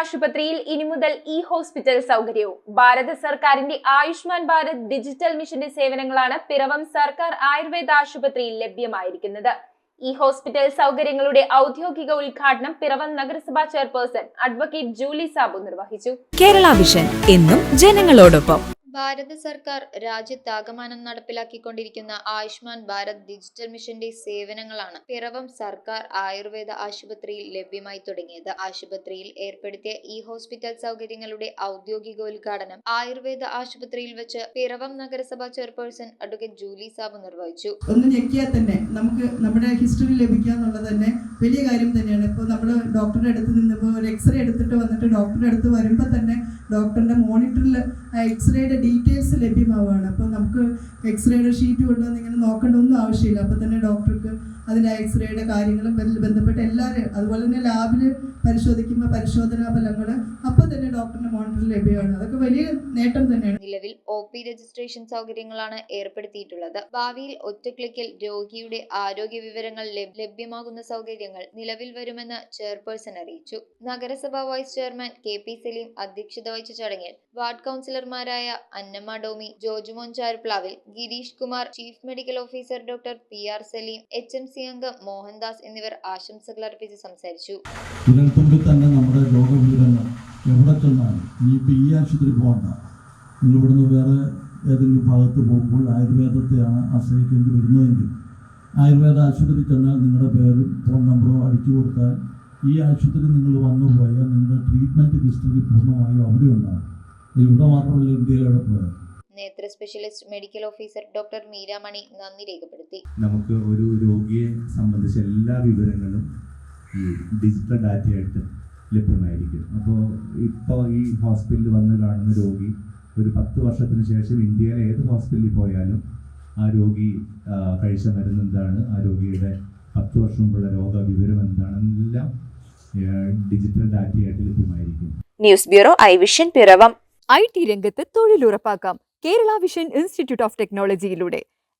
ആശുപത്രിയിൽ ഇനി മുതൽ ഇ ഹോസ്പിറ്റൽ സൗകര്യവും. ഭാരത സർക്കാരിന്റെ ആയുഷ്മാൻ ഭാരത് ഡിജിറ്റൽ മിഷന്റെ സേവനങ്ങളാണ് പിറവം സർക്കാർ ആയുർവേദ ആശുപത്രിയിൽ ലഭ്യമായിരിക്കുന്നത്. ഇ ഹോസ്പിറ്റൽ സൗകര്യങ്ങളുടെ ഔദ്യോഗിക ഉദ്ഘാടനം പിറവം നഗരസഭാ ചെയർപേഴ്സൺ അഡ്വക്കേറ്റ് ജൂലി സാബു നിർവഹിച്ചു. കേരള വിഷൻ എന്നും ജനങ്ങളോടൊപ്പം. ഭാരത സർക്കാർ രാജ്യത്താകമാനം നടപ്പിലാക്കിക്കൊണ്ടിരിക്കുന്ന ആയുഷ്മാൻ ഭാരത് ഡിജിറ്റൽ മിഷന്റെ സേവനങ്ങളാണ് പിറവം സർക്കാർ ആയുർവേദ ആശുപത്രിയിൽ ലഭ്യമായി തുടങ്ങിയത്. ആശുപത്രിയിൽ ഏർപ്പെടുത്തിയ ഇ ഹോസ്പിറ്റൽ സൗകര്യങ്ങളുടെ ഔദ്യോഗിക ഉദ്ഘാടനം ആയുർവേദ ആശുപത്രിയിൽ വെച്ച് പിറവം നഗരസഭാ ചെയർപേഴ്സൺ അഡ്വക്കേറ്റ് ജൂലി സാബു നിർവഹിച്ചു. ഒന്ന് ഞെക്കിയാൽ തന്നെ നമുക്ക് നമ്മുടെ ഹിസ്റ്ററി ലഭിക്കുക എന്നുള്ളത് തന്നെ വലിയ കാര്യം തന്നെയാണ്. ഇപ്പോൾ നമ്മൾ ഡോക്ടറുടെ അടുത്ത് നിന്നിപ്പോൾ ഒരു എക്സ്റേ എടുത്തിട്ട് വന്നിട്ട് ഡോക്ടറുടെ അടുത്ത് വരുമ്പോൾ തന്നെ ഡോക്ടറിന്റെ മോണിറ്ററിൽ എക്സ്റേയുടെ ഡീറ്റെയിൽസ് ലഭ്യമാവുകയാണ്. അപ്പോൾ നമുക്ക് എക്സ്റേയുടെ ഷീറ്റ് കൊണ്ടുവന്ന് ഇങ്ങനെ നോക്കേണ്ട ഒന്നും ആവശ്യമില്ല. അപ്പോൾ തന്നെ ഡോക്ടർക്ക് അതിന്റെ എക്സ്റേയുടെ കാര്യങ്ങളും ബന്ധ- ബന്ധപ്പെട്ട എല്ലാവരും അതുപോലെ തന്നെ ലാബിൽ പരിശോധിക്കുമ്പോൾ പരിശോധനാ ഫലങ്ങൾ അപ്പോൾ തന്നെ ഡോക്ടറിന്റെ മോണിറ്ററിൽ ലഭ്യമാണ്. അതൊക്കെ വലിയ നേട്ടം തന്നെയാണ്. നിലവിൽ ഒ പി രജിസ്ട്രേഷൻ സൗകര്യങ്ങളാണ് ഏർപ്പെടുത്തിയിട്ടുള്ളത്. ഭാവിയിൽ ഒറ്റ ക്ലിക്കിൽ രോഗിയുടെ ആരോഗ്യ വിവരങ്ങൾ ലഭ്യമാകുന്ന സൗകര്യങ്ങൾ നിലവിൽ വരുമെന്ന് ചെയർപേഴ്സൺ അറിയിച്ചു. നഗരസഭാ vice chairman K P Saleem അധ്യക്ഷത വഹിച്ച ചടങ്ങിൽ വാർഡ് കൗൺസിലർമാരായ Annamma Domi Jojumon Charuplavil Girish Kumar chief medical officer doctor P R Saleem H M C അംഗം മോഹൻദാസ് എന്നിവർ ആശംസകൾ അർപ്പിച്ച് സംസാരിച്ചു വിരൽത്തുമ്പിൽ തന്നെ നമ്മുടെ രോഗവിവരങ്ങൾ ചെന്നാലും ഇനിയിപ്പോൾ ഈ ആശുപത്രി പോകണ്ട. നിങ്ങൾ ഇവിടുന്ന് വേറെ ഏതെങ്കിലും ഭാഗത്ത് പോകുമ്പോൾ ആയുർവേദത്തെയാണ് ആശ്രയിക്കേണ്ടി വരുന്നതെങ്കിൽ ആയുർവേദ ആശുപത്രി ചെന്നാൽ നിങ്ങളുടെ പേരും ഫോൺ നമ്പറോ അടിച്ചു കൊടുത്താൽ ഈ ആശുപത്രി നിങ്ങൾ വന്നു പോയാൽ നിങ്ങളുടെ ട്രീറ്റ്മെന്റ് ഹിസ്റ്ററി പൂർണമായും അവിടെ ഉണ്ടാകും ഇവിടെ മാത്രമല്ല ഇന്ത്യയിൽ പോയാൽ നേത്ര specialist medical officer doctor Meeramani നന്ദി രേഖപ്പെടുത്തി. നമുക്ക് ഒരു രോഗിയെ സംബന്ധിച്ച എല്ലാ വിവരങ്ങളും ഈ ഡിജിറ്റൽ ഡാറ്റയായിട്ട് ലഭ്യമായിരിക്കും. അപ്പോൾ ഇപ്പോൾ ഈ ഹോസ്പിറ്റലിൽ വന്ന് കാണുന്ന രോഗി ഒരു പത്ത് വർഷത്തിന് ശേഷം ഇന്ത്യയിലെ ഏത് ഹോസ്പിറ്റലിൽ പോയാലും ആ രോഗി കഴിച്ച മരുന്ന് എന്താണ്? ആ രോഗിയുടെ പത്ത് വർഷം മുമ്പുള്ള രോഗ വിവരം എന്താണെന്നെല്ലാം ഡിജിറ്റൽ ഡാറ്റയായിട്ട് ലഭ്യമായിരിക്കും. News bureau I vision Piravom. I T രംഗത്ത് തൊഴിലുറപ്പാക്കാം. Kerala vision institute of ടെക്നോളജിയിലൂടെ.